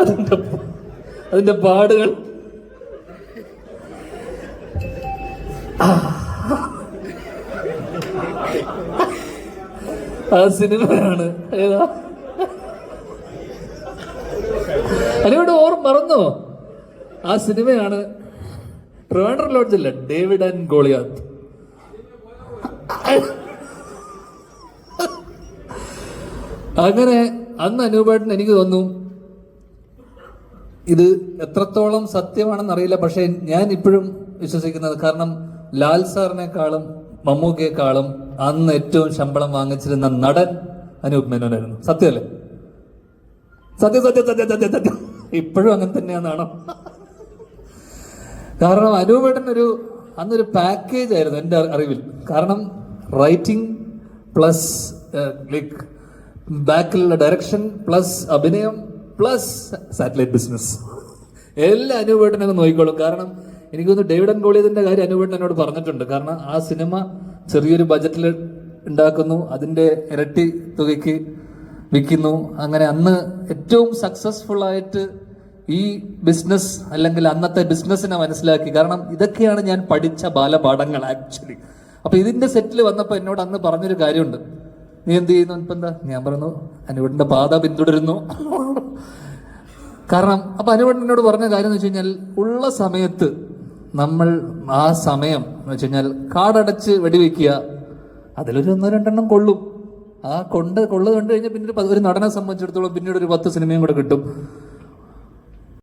അതിന്റെ അതിന്റെ പാടുകൾ. ആ സിനിമയാണ്. ഏതാ? അതിനോട് ഓർ മറന്നോ? ആ സിനിമയാണ് ട്രിവാൻഡ്രം ലോഡ്ജില്ല ഡേവിഡ് ആൻഡ് ഗോളിയാത്ത്. അങ്ങനെ അന്ന് അനൂപേട്ടൻ എനിക്ക് തോന്നുന്നു ഇത് എത്രത്തോളം സത്യമാണെന്ന് അറിയില്ല പക്ഷെ ഞാൻ ഇപ്പോഴും വിശ്വസിക്കുന്നത് കാരണം ലാൽ സാറിനെക്കാളും മമ്മൂക്കയെക്കാളും അന്ന് ഏറ്റവും ശമ്പളം വാങ്ങിച്ചിരുന്ന നടൻ അനൂപ് മേനോനായിരുന്നു. സത്യമല്ലേ? സത്യം സത്യം സത്യം സത്യം സത്യം ഇപ്പോഴും അങ്ങനെ തന്നെയാണെന്നാണോ കാരണം അനൂപേട്ടൻ ഒരു അന്നൊരു പാക്കേജ് ആയിരുന്നു എന്റെ അറിവിൽ. കാരണം റൈറ്റിംഗ് പ്ലസ് ലൈക്ക് ബാക്കിലുള്ള ഡയറക്ഷൻ പ്ലസ് അഭിനയം പ്ലസ് സാറ്റലൈറ്റ് ബിസിനസ് എല്ലാ അനൂപേട്ടൻ അങ്ങ് നോക്കിക്കോളും. കാരണം എനിക്ക് തോന്നുന്നു ഡേവിഡ് ഗോളിയതിന്റെ കാര്യം അനൂപേട്ടൻ എന്നോട് പറഞ്ഞിട്ടുണ്ട്. കാരണം ആ സിനിമ ചെറിയൊരു ബജറ്റിൽ ഉണ്ടാക്കുന്നു. അതിന്റെ ഇരട്ടി തുകയ്ക്ക് വിൽക്കുന്നു. അങ്ങനെ അന്ന് ഏറ്റവും സക്സസ്ഫുൾ ആയിട്ട് ഈ ബിസിനസ് അല്ലെങ്കിൽ അന്നത്തെ ബിസിനസ്സിനെ മനസ്സിലാക്കി. കാരണം ഇതൊക്കെയാണ് ഞാൻ പഠിച്ച ബാലപാഠങ്ങൾ ആക്ച്വലി അപ്പൊ ഇതിന്റെ സെറ്റിൽ വന്നപ്പോൾ എന്നോട് അന്ന് പറഞ്ഞൊരു കാര്യമുണ്ട്. നീ എന്ത് ചെയ്യുന്നു? ഇപ്പൊ എന്താ? ഞാൻ പറഞ്ഞു അനുവട്ടിന്റെ പാത പിന്തുടരുന്നു. കാരണം അപ്പൊ അനുവട്ടൻ പറഞ്ഞ കാര്യം എന്ന് വെച്ച് കഴിഞ്ഞാൽ ഉള്ള സമയത്ത് നമ്മൾ ആ സമയം എന്ന് വെച്ച് കഴിഞ്ഞാൽ കാടടച്ച് വെടിവെക്കുക അതിലൊരു ഒന്നോ രണ്ടെണ്ണം കൊള്ളും. ആ കൊണ്ട് കൊള്ളു കണ്ടു കഴിഞ്ഞാൽ പിന്നെ ഒരു നടനെ സംബന്ധിച്ചിടത്തോളം പിന്നീട് ഒരു പത്ത് സിനിമയും കൂടെ കിട്ടും.